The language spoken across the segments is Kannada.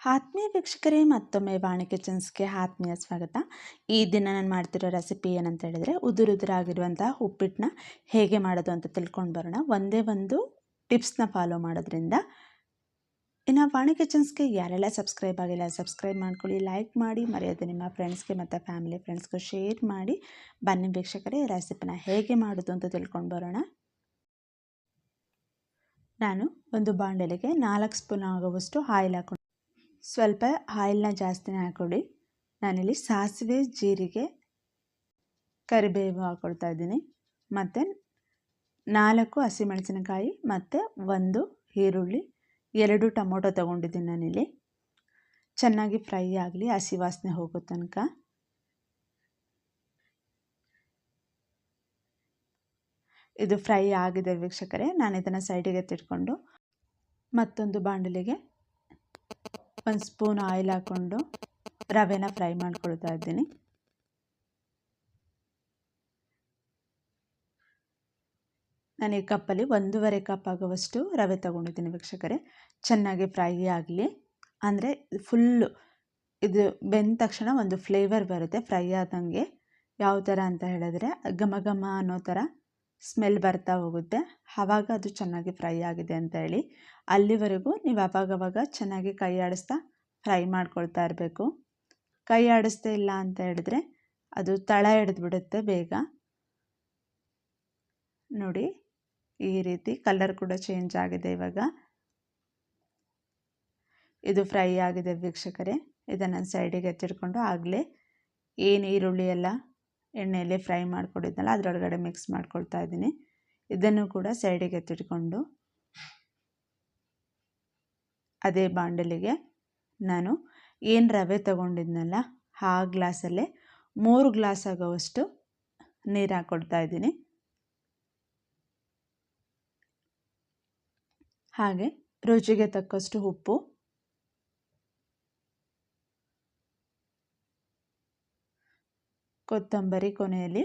ಆತ್ಮೀಯ ವೀಕ್ಷಕರೇ, ಮತ್ತೊಮ್ಮೆ ವಾಣಿ ಕಿಚನ್ಸ್ಗೆ ಆತ್ಮೀಯ ಸ್ವಾಗತ. ಈ ದಿನ ನಾನು ಮಾಡ್ತಿರೋ ರೆಸಿಪಿ ಏನಂತ ಹೇಳಿದರೆ ಉದುರುದುರಾಗಿರುವಂತಹ ಉಪ್ಪಿಟ್ಟನ್ನ ಹೇಗೆ ಮಾಡೋದು ಅಂತ ತಿಳ್ಕೊಂಡು ಬರೋಣ. ಒಂದೇ ಒಂದು ಟಿಪ್ಸ್ನ ಫಾಲೋ ಮಾಡೋದ್ರಿಂದ. ಇನ್ನು ವಾಣಿ ಕಿಚನ್ಸ್ಗೆ ಯಾರೆಲ್ಲ ಸಬ್ಸ್ಕ್ರೈಬ್ ಆಗಿಲ್ಲ ಸಬ್ಸ್ಕ್ರೈಬ್ ಮಾಡ್ಕೊಳ್ಳಿ ಲೈಕ್ ಮಾಡಿ, ಮರೆಯದೆ ನಿಮ್ಮ ಫ್ರೆಂಡ್ಸ್ಗೆ ಮತ್ತು ಫ್ಯಾಮಿಲಿ ಫ್ರೆಂಡ್ಸ್ಗೂ ಶೇರ್ ಮಾಡಿ. ಬನ್ನಿ ವೀಕ್ಷಕರೇ, ರೆಸಿಪಿನ ಹೇಗೆ ಮಾಡೋದು ಅಂತ ತಿಳ್ಕೊಂಡು ಬರೋಣ. ನಾನು ಒಂದು ಬಾಂಡಲಿಗೆ ನಾಲ್ಕು ಸ್ಪೂನ್ ಆಗುವಷ್ಟು ಆಯಿಲ್ ಹಾಕೊಂಡು ಸ್ವಲ್ಪ ಆಯಿಲ್ನ ಜಾಸ್ತಿನೇ ಹಾಕ್ಕೊಡಿ. ನಾನಿಲ್ಲಿ ಸಾಸಿವೆ, ಜೀರಿಗೆ, ಕರಿಬೇವು ಹಾಕ್ಕೊಳ್ತಾ ಇದ್ದೀನಿ. ಮತ್ತು ನಾಲ್ಕು ಹಸಿಮೆಣಸಿನಕಾಯಿ ಮತ್ತು ಒಂದು ಈರುಳ್ಳಿ, ಎರಡು ಟೊಮೊಟೊ ತೊಗೊಂಡಿದ್ದೀನಿ ನಾನಿಲ್ಲಿ. ಚೆನ್ನಾಗಿ ಫ್ರೈ ಆಗಲಿ, ಹಸಿ ವಾಸನೆ ಹೋಗೋ ತನಕ. ಇದು ಫ್ರೈ ಆಗಿದೆ ವೀಕ್ಷಕರೇ ನಾನು ಇದನ್ನು ಸೈಡಿಗೆ ತಿಟ್ಕೊಂಡು ಮತ್ತೊಂದು ಬಾಂಡಲಿಗೆ ಒಂದು ಸ್ಪೂನ್ ಆಯಿಲ್ ಹಾಕ್ಕೊಂಡು ರವೆನ ಫ್ರೈ ಮಾಡ್ಕೊಳ್ತಾ ಇದ್ದೀನಿ. ನಾನು ಈ ಕಪ್ಪಲ್ಲಿ ಒಂದೂವರೆ ಕಪ್ ಆಗುವಷ್ಟು ರವೆ ತೊಗೊಂಡಿದ್ದೀನಿ ವೀಕ್ಷಕರೇ. ಚೆನ್ನಾಗಿ ಫ್ರೈ ಆಗಲಿ. ಅಂದರೆ ಫುಲ್ಲು ಇದು ಬೆಂದ ತಕ್ಷಣ ಒಂದು ಫ್ಲೇವರ್ ಬರುತ್ತೆ ಫ್ರೈ ಆದಂಗೆ. ಯಾವ ಥರ ಅಂತ ಹೇಳಿದ್ರೆ ಘಮ ಘಮ ಅನ್ನೋ ಥರ ಸ್ಮೆಲ್ ಬರ್ತಾ ಹೋಗುತ್ತೆ. ಆವಾಗ ಅದು ಚೆನ್ನಾಗಿ ಫ್ರೈ ಆಗಿದೆ ಅಂತ ಹೇಳಿ. ಅಲ್ಲಿವರೆಗೂ ನೀವು ಅವಾಗವಾಗ ಚೆನ್ನಾಗಿ ಕೈ ಆಡಿಸ್ತಾ ಫ್ರೈ ಮಾಡ್ಕೊಳ್ತಾ ಇರಬೇಕು. ಕೈ ಆಡಿಸ್ತಾ ಇಲ್ಲ ಅಂತ ಹೇಳಿದ್ರೆ ಅದು ತಳ ಹಿಡಿದ್ಬಿಡುತ್ತೆ ಬೇಗ. ನೋಡಿ, ಈ ರೀತಿ ಕಲರ್ ಕೂಡ ಚೇಂಜ್ ಆಗಿದೆ ಇವಾಗ. ಇದು ಫ್ರೈ ಆಗಿದೆ ವೀಕ್ಷಕರೇ. ಇದನ್ನು ಸೈಡಿಗೆ ಎತ್ತಿಟ್ಕೊಂಡು ಆಗಲೇ ಏನು ಈರುಳ್ಳಿ ಎಲ್ಲ ಎಣ್ಣೆಯಲ್ಲಿ ಫ್ರೈ ಮಾಡ್ಕೊಂಡಿದ್ನಲ್ಲ ಅದರೊಳಗಡೆ ಮಿಕ್ಸ್ ಮಾಡ್ಕೊಳ್ತಾ ಇದ್ದೀನಿ. ಇದನ್ನು ಕೂಡ ಸೈಡಿಗೆ ಎತ್ತಿಟ್ಕೊಂಡು ಅದೇ ಬಾಂಡಲಿಗೆ ನಾನು ಏನು ರವೆ ತಗೊಂಡಿದ್ನಲ್ಲ, ಆ ಗ್ಲಾಸಲ್ಲೇ ಮೂರು ಗ್ಲಾಸ್ ಆಗೋವಷ್ಟು ನೀರು ಹಾಕ್ಕೊಡ್ತಾ ಇದ್ದೀನಿ. ಹಾಗೆ ರುಚಿಗೆ ತಕ್ಕಷ್ಟು ಉಪ್ಪು. ಕೊತ್ತಂಬರಿ ಕೊನೆಯಲ್ಲಿ.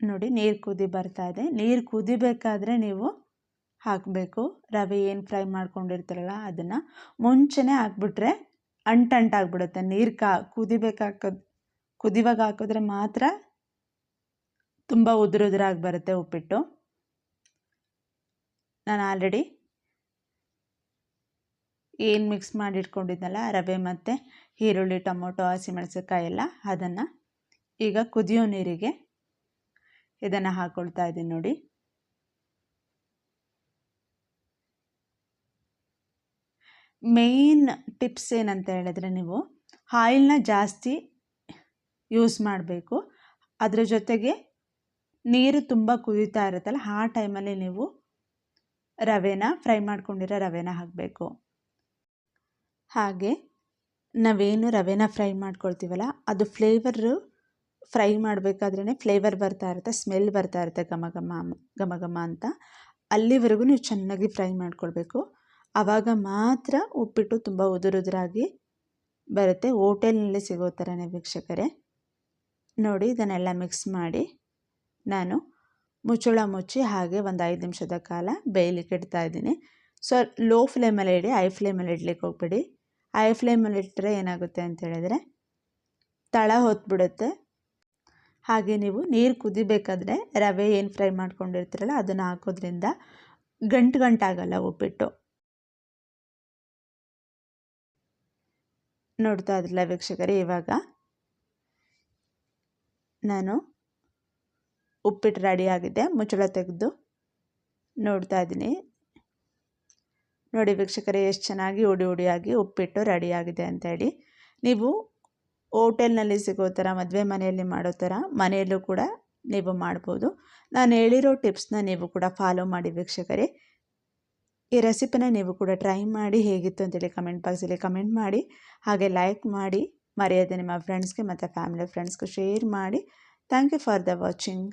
ನೋಡಿ, ನೀರು ಕುದಿ ಬರ್ತಾ ಇದೆ. ನೀರು ಕುದಿಬೇಕಾದ್ರೆ ನೀವು ಹಾಕಬೇಕು. ರವೆ ಏನು ಫ್ರೈ ಮಾಡ್ಕೊಂಡಿರ್ತೀರಲ್ಲ, ಅದನ್ನು ಮುಂಚೆನೇ ಹಾಕ್ಬಿಟ್ರೆ ಅಂಟಂಟಾಗ್ಬಿಡುತ್ತೆ ನೀರು ಕಾ, ಕುದಿಬೇಕಾಕೋದು, ಕುದಿವಾಗ ಹಾಕಿದ್ರೆ ಮಾತ್ರ ತುಂಬ ಉದುರುದುರಾಗಿ ಬರುತ್ತೆ ಉಪ್ಪಿಟ್ಟು. ನಾನು ಆಲ್ರೆಡಿ ಏನು ಮಿಕ್ಸ್ ಮಾಡಿ ಇಟ್ಕೊಂಡಿದ್ನಲ್ಲ ರವೆ ಮತ್ತು ಈರುಳ್ಳಿ, ಟೊಮೊಟೊ ಹಸಿಮೆಣಸಿನ್ಕಾಯಿ ಎಲ್ಲ ಅದನ್ನು ಈಗ ಕುದಿಯೋ ನೀರಿಗೆ ಇದನ್ನು ಹಾಕ್ಕೊಳ್ತಾ ಇದ್ದೀನಿ ನೋಡಿ. ಮೇಯ್ನ್ ಟಿಪ್ಸ್ ಏನಂತ ಹೇಳಿದ್ರೆ ನೀವು ಆಯಿಲ್ನ ಜಾಸ್ತಿ ಯೂಸ್ ಮಾಡಬೇಕು. ಅದರ ಜೊತೆಗೆ ನೀರು ತುಂಬ ಕುದೀತಾ ಇರುತ್ತಲ್ಲ, ಆ ಟೈಮಲ್ಲಿ ನೀವು ರವೆನ ಫ್ರೈ ಮಾಡ್ಕೊಂಡಿರೋ ರವೆನ ಹಾಕಬೇಕು. ಹಾಗೆ ನಾವೇನು ರವೆನ ಫ್ರೈ ಮಾಡ್ಕೊಳ್ತೀವಲ್ಲ, ಅದು ಫ್ಲೇವರು ಫ್ರೈ ಮಾಡಬೇಕಾದ್ರೇ ಫ್ಲೇವರ್ ಬರ್ತಾ ಇರುತ್ತೆ, ಸ್ಮೆಲ್ ಬರ್ತಾ ಇರುತ್ತೆ ಘಮ ಘಮ ಘಮ ಘಮ ಅಂತ. ಅಲ್ಲಿವರೆಗೂ ನೀವು ಚೆನ್ನಾಗಿ ಫ್ರೈ ಮಾಡ್ಕೊಳ್ಬೇಕು. ಆವಾಗ ಮಾತ್ರ ಉಪ್ಪಿಟ್ಟು ತುಂಬ ಉದುರುದುರಾಗಿ ಬರುತ್ತೆ. ಹೋಟೆಲ್ನಲ್ಲಿ ಸಿಗೋ ಥರನೇ ವೀಕ್ಷಕರೇ. ನೋಡಿ, ಇದನ್ನೆಲ್ಲ ಮಿಕ್ಸ್ ಮಾಡಿ ನಾನು ಮುಚ್ಚಳ ಮುಚ್ಚಿ ಹಾಗೆ ಒಂದು ಐದು ನಿಮಿಷದ ಕಾಲ ಬೇಯಲಿಕ್ಕೆ ಇಡ್ತಾ ಇದ್ದೀನಿ. ಸೊ, ಲೋ ಫ್ಲೇಮಲ್ಲಿ ಇಡಿ ಐ ಫ್ಲೇಮಲ್ಲಿ ಇಡ್ಲಿಕ್ಕೆ ಹೋಗ್ಬೇಡಿ. ಐ ಫ್ಲೇಮಲ್ಲಿ ಇಟ್ಟರೆ ಏನಾಗುತ್ತೆ ಅಂತ ಹೇಳಿದ್ರೆ ತಳ ಹೊತ್ಬಿಡುತ್ತೆ. ಹಾಗೆ ನೀವು ನೀರು ಕುದಿಬೇಕಾದ್ರೆ ರವೆ ಏನು ಫ್ರೈ ಮಾಡ್ಕೊಂಡಿರ್ತೀರಲ್ಲ ಅದನ್ನು ಹಾಕೋದ್ರಿಂದ ಗಂಟು ಗಂಟಾಗಲ್ಲ ಉಪ್ಪಿಟ್ಟು. ನೋಡ್ತಾ ಇದ್ರಲ್ಲ ವೀಕ್ಷಕರೇ ಇವಾಗ? ನಾನು ಉಪ್ಪಿಟ್ಟು ರೆಡಿ ಆಗಿದೆ, ಮುಚ್ಚಳ ತೆಗೆದು ನೋಡ್ತಾ ಇದ್ದೀನಿ. ನೋಡಿ ವೀಕ್ಷಕರೇ, ಎಷ್ಟು ಚೆನ್ನಾಗಿ ಉಡಿ ಉಡಿಯಾಗಿ ಉಪ್ಪಿಟ್ಟು ರೆಡಿಯಾಗಿದೆ ಅಂತೇಳಿ. ನೀವು ಹೋಟೆಲ್ನಲ್ಲಿ ಸಿಗೋ ಥರ, ಮದುವೆ ಮನೆಯಲ್ಲಿ ಮಾಡೋ ಥರ ಮನೆಯಲ್ಲೂ ಕೂಡ ನೀವು ಮಾಡ್ಬೋದು. ನಾನು ಹೇಳಿರೋ ಟಿಪ್ಸ್ನ ನೀವು ಕೂಡ ಫಾಲೋ ಮಾಡಿ ವೀಕ್ಷಕರೇ. ಈ ರೆಸಿಪಿನ ನೀವು ಕೂಡ ಟ್ರೈ ಮಾಡಿ, ಹೇಗಿತ್ತು ಅಂತೇಳಿ ಕಮೆಂಟ್ ಬಾಕ್ಸಲ್ಲಿ ಕಮೆಂಟ್ ಮಾಡಿ, ಹಾಗೆ ಲೈಕ್ ಮಾಡಿ, ಮರೆಯದೆ ನಿಮ್ಮ ಫ್ರೆಂಡ್ಸ್ಗೆ ಮತ್ತು ಫ್ಯಾಮಿಲಿ ಫ್ರೆಂಡ್ಸ್ಗೆ ಶೇರ್ ಮಾಡಿ. Thank you for the watching.